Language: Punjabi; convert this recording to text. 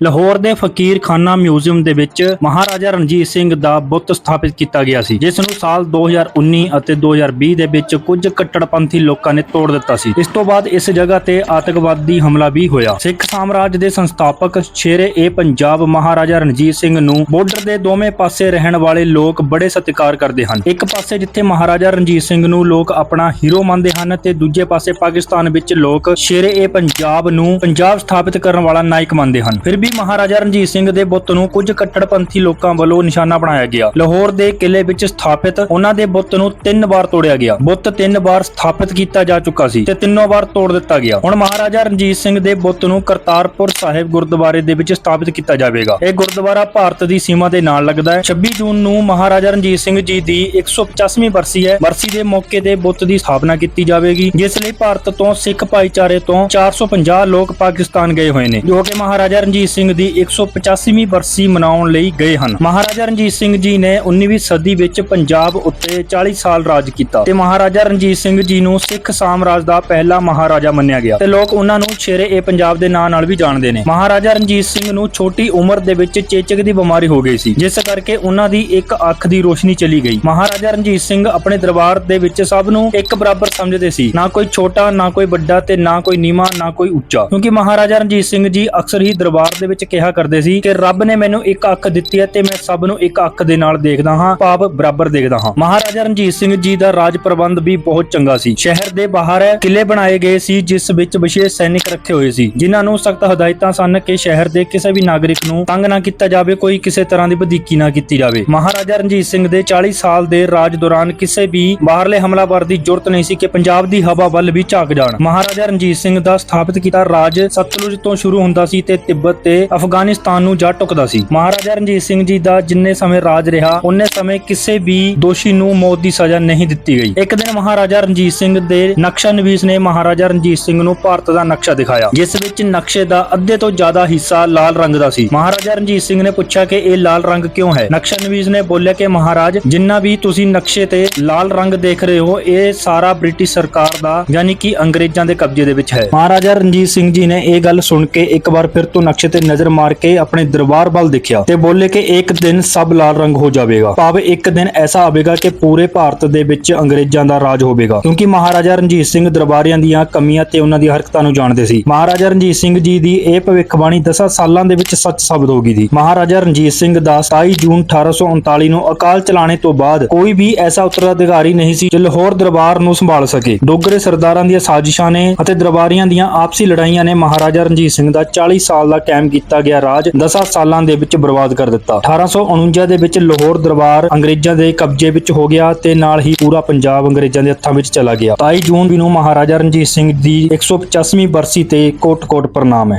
ਲਾਹੌਰ ਦੇ ਫਕੀਰ ਖਾਨਾ ਮਿਊਜ਼ੀਅਮ ਦੇ ਵਿੱਚ ਮਹਾਰਾਜਾ ਰਣਜੀਤ ਸਿੰਘ ਦਾ ਬੁੱਤ ਸਥਾਪਿਤ ਕੀਤਾ ਗਿਆ ਸੀ, ਜਿਸ ਨੂੰ ਸਾਲ 2019 ਅਤੇ 2020 ਦੇ ਵਿੱਚ ਕੁਝ ਕੱਟੜਪੰਥੀ ਲੋਕਾਂ ਨੇ ਤੋੜ ਦਿੱਤਾ ਸੀ। ਇਸ ਤੋਂ ਬਾਅਦ ਇਸ ਜਗ੍ਹਾ ਤੇ ਆਤੰਕਵਾਦੀ ਹਮਲਾ ਵੀ ਹੋਇਆ। ਸਿੱਖ ਸਾਮਰਾਜ ਦੇ ਸੰਸਥਾਪਕ ਸ਼ੇਰੇ ਏ ਪੰਜਾਬ ਮਹਾਰਾਜਾ ਰਣਜੀਤ ਸਿੰਘ ਨੂੰ ਬਾਰਡਰ ਦੇ ਦੋਵੇਂ ਪਾਸੇ ਰਹਿਣ ਵਾਲੇ ਲੋਕ ਬੜੇ ਸਤਿਕਾਰ ਕਰਦੇ ਹਨ। ਇੱਕ ਪਾਸੇ ਜਿੱਥੇ ਮਹਾਰਾਜਾ ਰਣਜੀਤ ਸਿੰਘ ਨੂੰ ਲੋਕ ਆਪਣਾ ਹੀਰੋ ਮੰਨਦੇ ਹਨ ਤੇ ਦੂਜੇ ਪਾਸੇ ਪਾਕਿਸਤਾਨ ਵਿੱਚ ਲੋਕ ਸ਼ੇਰੇ ਏ ਪੰਜਾਬ ਨੂੰ ਪੰਜਾਬ ਸਥਾਪਿਤ ਕਰਨ ਵਾਲਾ ਨਾਇਕ ਮੰਨਦੇ ਹਨ। ਫਿਰ ਵੀ ਮਹਾਰਾਜਾ ਰਣਜੀਤ ਸਿੰਘ ਦੇ ਬੁੱਤ ਨੂੰ ਕੁਝ ਕੱਟੜਪੰਥੀ ਲੋਕਾਂ ਵੱਲੋਂ ਨਿਸ਼ਾਨਾ ਬਣਾਇਆ ਗਿਆ। ਲਾਹੌਰ ਦੇ ਕਿਲੇ ਵਿੱਚ ਸਥਾਪਿਤ ਉਹਨਾਂ ਦੇ ਬੁੱਤ ਨੂੰ ਤਿੰਨ ਵਾਰ ਤੋੜਿਆ ਗਿਆ। ਬੁੱਤ ਤਿੰਨ ਵਾਰ ਸਥਾਪਿਤ ਕੀਤਾ ਜਾ ਚੁੱਕਾ ਸੀ ਤੇ ਤਿੰਨੋਂ ਵਾਰ ਤੋੜ ਦਿੱਤਾ ਗਿਆ। ਹੁਣ ਮਹਾਰਾਜਾ ਰਣਜੀਤ ਸਿੰਘ ਦੇ ਬੁੱਤ ਨੂੰ ਕਰਤਾਰਪੁਰ ਸਾਹਿਬ ਗੁਰਦੁਆਰੇ ਦੇ ਵਿੱਚ ਸਥਾਪਿਤ ਕੀਤਾ ਜਾਵੇਗਾ। ਇਹ ਗੁਰਦੁਆਰਾ ਭਾਰਤ ਦੀ ਸੀਮਾ ਦੇ ਨਾਲ ਲੱਗਦਾ ਹੈ। 26 ਜੂਨ ਨੂੰ ਮਹਾਰਾਜਾ ਰਣਜੀਤ ਸਿੰਘ ਜੀ ਦੀ 185ਵੀਂ ਬਰਸੀ ਹੈ। ਬਰਸੀ ਦੇ ਮੌਕੇ ਤੇ ਬੁੱਤ ਦੀ ਸਥਾਪਨਾ ਕੀਤੀ ਜਾਵੇਗੀ, ਜਿਸ ਲਈ ਭਾਰਤ ਤੋਂ ਸਿੱਖ ਭਾਈਚਾਰੇ ਤੋਂ 450 ਲੋਕ ਪਾਕਿਸਤਾਨ ਗਏ ਹੋਏ ਨੇ, ਜੋ ਕਿ ਮਹਾਰਾਜਾ ਰਣਜੀਤ ਸਿੰਘ ਦੀ 185ਵੀਂ ਬਰਸੀ ਮਨਾਉਣ ਲਈ ਗਏ ਹਨ। ਮਹਾਰਾਜਾ ਰਣਜੀਤ ਸਿੰਘ ਜੀ ਨੇ 19ਵੀਂ ਸਦੀ ਵਿੱਚ ਪੰਜਾਬ ਉੱਤੇ 40 ਸਾਲ ਰਾਜ ਕੀਤਾ ਤੇ ਮਹਾਰਾਜਾ ਰਣਜੀਤ ਸਿੰਘ ਜੀ ਨੂੰ ਸਿੱਖ ਸਾਮਰਾਜ ਦਾ ਪਹਿਲਾ ਮਹਾਰਾਜਾ ਮੰਨਿਆ ਗਿਆ ਤੇ ਲੋਕ ਉਹਨਾਂ ਨੂੰ ਸ਼ੇਰੇ ਏ ਪੰਜਾਬ ਦੇ ਨਾਂ ਨਾਲ ਵੀ ਜਾਣਦੇ ਨੇ। ਮਹਾਰਾਜਾ ਰਣਜੀਤ ਸਿੰਘ ਨੂੰ ਛੋਟੀ ਉਮਰ ਦੇ ਵਿੱਚ ਚੇਚਕ ਦੀ ਬਿਮਾਰੀ ਹੋ ਗਈ ਸੀ, ਜਿਸ ਕਰਕੇ ਉਹਨਾਂ ਦੀ ਇੱਕ ਅੱਖ ਦੀ ਰੋਸ਼ਨੀ ਚਲੀ ਗਈ। ਮਹਾਰਾਜਾ ਰਣਜੀਤ ਸਿੰਘ ਆਪਣੇ ਦਰਬਾਰ ਦੇ ਵਿੱਚ ਸਭ ਨੂੰ ਇੱਕ ਬਰਾਬਰ ਸਮਝਦੇ ਸੀ, ਨਾ ਕੋਈ ਛੋਟਾ, ਨਾ ਕੋਈ ਵੱਡਾ ਤੇ ਨਾ ਕੋਈ ਨੀਵਾਂ, ਨਾ ਕੋਈ ਉੱਚਾ। ਕਿਉਂਕਿ ਮਹਾਰਾਜਾ ਰਣਜੀਤ ਸਿੰਘ ਜੀ ਅਕਸਰ ਹੀ ਦਰਬਾਰ ਦੇ ਵਿੱਚ ਕਿਹਾ ਕਰਦੇ ਸੀ ਕਿ ਰੱਬ ਨੇ ਮੈਨੂੰ ਇੱਕ ਅੱਖ ਦਿੱਤੀ ਹੈ ਤੇ ਮੈਂ ਸਭ ਨੂੰ ਇੱਕ ਅੱਖ ਦੇ ਨਾਲ ਦੇਖਦਾ ਹਾਂ ਭਾਵ ਬਰਾਬਰ ਦੇਖਦਾ ਹਾਂ। ਮਹਾਰਾਜਾ ਰਣਜੀਤ ਸਿੰਘ ਜੀ ਦਾ ਰਾਜ ਪ੍ਰਬੰਧ ਵੀ ਬਹੁਤ ਚੰਗਾ ਸੀ। ਸ਼ਹਿਰ ਦੇ ਬਾਹਰ ਕਿਲੇ ਬਣਾਏ ਗਏ ਸੀ, ਜਿਸ ਵਿੱਚ ਵਿਸ਼ੇਸ਼ ਸੈਨਿਕ ਰੱਖੇ ਹੋਏ ਸੀ। ਜਿਨ੍ਹਾਂ ਨੂੰ ਸਖਤ ਹਦਾਇਤਾਂ ਸਨ ਕਿ ਸ਼ਹਿਰ ਦੇ ਕਿਸੇ ਵੀ ਨਾਗਰਿਕ ਨੂੰ ਤੰਗ ਨਾ ਕੀਤਾ ਜਾਵੇ, ਕੋਈ ਕਿਸੇ ਤਰ੍ਹਾਂ ਦੀ ਵਧੀਕੀ ਨਾ ਕੀਤੀ ਜਾਵੇ। ਮਹਾਰਾਜਾ ਰਣਜੀਤ ਸਿੰਘ ਦੇ 40 ਸਾਲ ਦੇ ਰਾਜ ਦੌਰਾਨ ਕਿਸੇ ਵੀ ਬਾਹਰਲੇ ਹਮਲਾਵਰ ਦੀ ਜ਼ਰੂਰਤ ਨਹੀਂ ਸੀ ਕਿ ਪੰਜਾਬ ਦੀ ਹਵਾ ਵੱਲ ਵੀ ਝਾਕ ਜਾਣ। ਮਹਾਰਾਜਾ ਰਣਜੀਤ ਸਿੰਘ ਦਾ ਸਥਾਪਿਤ ਕੀਤਾ ਰਾਜ ਸਤਲੁਜ ਤੋਂ ਸ਼ੁਰੂ ਹੁੰਦਾ ਸੀ ਤੇ ਤਿੱਬਤ ਤੇ ਅਫਗਾਨਿਸਤਾਨ ਨੂੰ ਜਾ ਟੁਕਦਾ ਸੀ। ਮਹਾਰਾਜਾ ਰਣਜੀਤ ਸਿੰਘ ਜੀ ਦਾ ਜਿੰਨੇ ਸਮੇਂ ਰਾਜ ਰਿਹਾ, ਉਹਨੇ ਸਮੇਂ ਕਿਸੇ ਵੀ ਦੋਸ਼ੀ ਨੂੰ ਮੌਤ ਦੀ ਸਜ਼ਾ ਨਹੀਂ ਦਿੱਤੀ ਗਈ। ਇੱਕ ਦਿਨ ਮਹਾਰਾਜਾ ਰਣਜੀਤ ਸਿੰਘ ਦੇ ਨਕਸ਼ਾ ਨਵੀਸ ਨੇ ਮਹਾਰਾਜਾ ਰਣਜੀਤ ਸਿੰਘ ਨੂੰ ਭਾਰਤ ਦਾ ਨਕਸ਼ਾ ਦਿਖਾਇਆ। ਜਿਸ ਵਿੱਚ ਨਕਸ਼ੇ ਦਾ ਅੱਧੇ ਤੋਂ ਜ਼ਿਆਦਾ ਹਿੱਸਾ ਲਾਲ ਰੰਗ ਦਾ ਸੀ। ਮਹਾਰਾਜਾ ਰਣਜੀਤ ਸਿੰਘ ਨੇ ਪੁੱਛਿਆ ਕਿ ਇਹ ਲਾਲ ਰੰਗ ਕਿਉਂ ਹੈ? ਨਕਸ਼ਾ ਨਵੀਸ ਨੇ ਬੋਲਿਆ ਕਿ ਮਹਾਰਾਜ, ਜਿੰਨਾ ਵੀ ਤੁਸੀਂ ਨਕਸ਼ੇ ਤੇ ਲਾਲ ਰੰਗ ਦੇਖ ਰਹੇ ਹੋ, ਇਹ ਸਾਰਾ ਬ੍ਰਿਟਿਸ਼ ਸਰਕਾਰ ਦਾ, ਯਾਨੀ ਕਿ ਅੰਗਰੇਜ਼ਾਂ ਦੇ ਕਬਜ਼ੇ ਦੇ ਵਿੱਚ ਹੈ। ਮਹਾਰਾਜਾ ਰਣਜੀਤ ਸਿੰਘ ਜੀ ਨੇ ਇਹ ਗੱਲ ਸੁਣ ਕੇ ਇੱਕ ਵਾਰ ਫਿਰ ਤੋਂ ਨਕਸ਼ੇ ਤੇ ਨਜ਼ਰ ਮਾਰ ਕੇ ਆਪਣੇ ਦਰਬਾਰ ਵੱਲ ਦੇਖਿਆ ਤੇ ਬੋਲੇ ਕਿ ਇੱਕ ਦਿਨ ਸਭ ਲਾਲ ਰੰਗ ਹੋ ਜਾਵੇਗਾ। ਭਾਵ ਇੱਕ ਦਿਨ ਐਸਾ ਆਵੇਗਾ ਕਿ ਪੂਰੇ ਭਾਰਤ ਦੇ ਵਿੱਚ ਅੰਗਰੇਜ਼ਾਂ ਦਾ ਰਾਜ ਹੋਵੇਗਾ। ਕਿਉਂਕਿ ਮਹਾਰਾਜਾ ਰਣਜੀਤ ਸਿੰਘ ਦਰਬਾਰੀਆਂ ਦੀਆਂ ਕਮੀਆਂ ਤੇ ਉਹਨਾਂ ਦੀਆਂ ਹਰਕਤਾਂ ਨੂੰ ਜਾਣਦੇ ਸੀ। ਮਹਾਰਾਜਾ ਰਣਜੀਤ ਸਿੰਘ ਜੀ ਦੀ ਇਹ ਭਵਿੱਖਬਾਣੀ 10 ਸਾਲਾਂ ਦੇ ਵਿੱਚ ਸੱਚ ਸਾਬਤ ਹੋ ਗਈ ਸੀ। ਮਹਾਰਾਜਾ ਰਣਜੀਤ ਸਿੰਘ ਦਾ 27 ਜੂਨ 1839 ਨੂੰ ਅਕਾਲ ਚਲਾਣੇ ਤੋਂ ਬਾਅਦ ਕੋਈ ਵੀ ਐਸਾ ਉੱਤਰਾਧਿਕਾਰੀ ਨਹੀਂ ਸੀ ਜੋ ਲਾਹੌਰ ਦਰਬਾਰ ਨੂੰ ਸੰਭਾਲ ਸਕੇ। ਡੋਗਰੇ ਸਰਦਾਰਾਂ ਦੀਆਂ ਸਾਜ਼ਿਸ਼ਾਂ ਨੇ ਅਤੇ ਦਰਬਾਰੀਆਂ ਦੀਆਂ ਆਪਸੀ ਲੜਾਈਆਂ ਨੇ ਮਹਾਰਾਜਾ ਰਣਜੀਤ ਸਿੰਘ ਦਾ 40 ਸਾਲ ਦਾ ਕਾਇਮ ਕੀਤਾ ਗਿਆ ਰਾਜ 10 ਸਾਲਾਂ ਦੇ ਵਿੱਚ ਬਰਬਾਦ ਕਰ ਦਿੱਤਾ। 1849 ਦੇ ਵਿੱਚ ਲਾਹੌਰ ਦਰਬਾਰ ਅੰਗਰੇਜ਼ਾਂ ਦੇ ਕਬਜ਼ੇ ਵਿੱਚ ਹੋ ਗਿਆ ਤੇ ਨਾਲ ਹੀ ਪੂਰਾ ਪੰਜਾਬ ਅੰਗਰੇਜ਼ਾਂ ਦੇ ਹੱਥਾਂ ਵਿੱਚ ਚਲਾ ਗਿਆ। 22 ਜੂਨ ਨੂੰ ਮਹਾਰਾਜਾ ਰਣਜੀਤ ਸਿੰਘ ਦੀ 185ਵੀਂ ਬਰਸੀ ਤੇ ਕੋਟ-ਕੋਟ ਪ੍ਰਣਾਮ ਹੈ।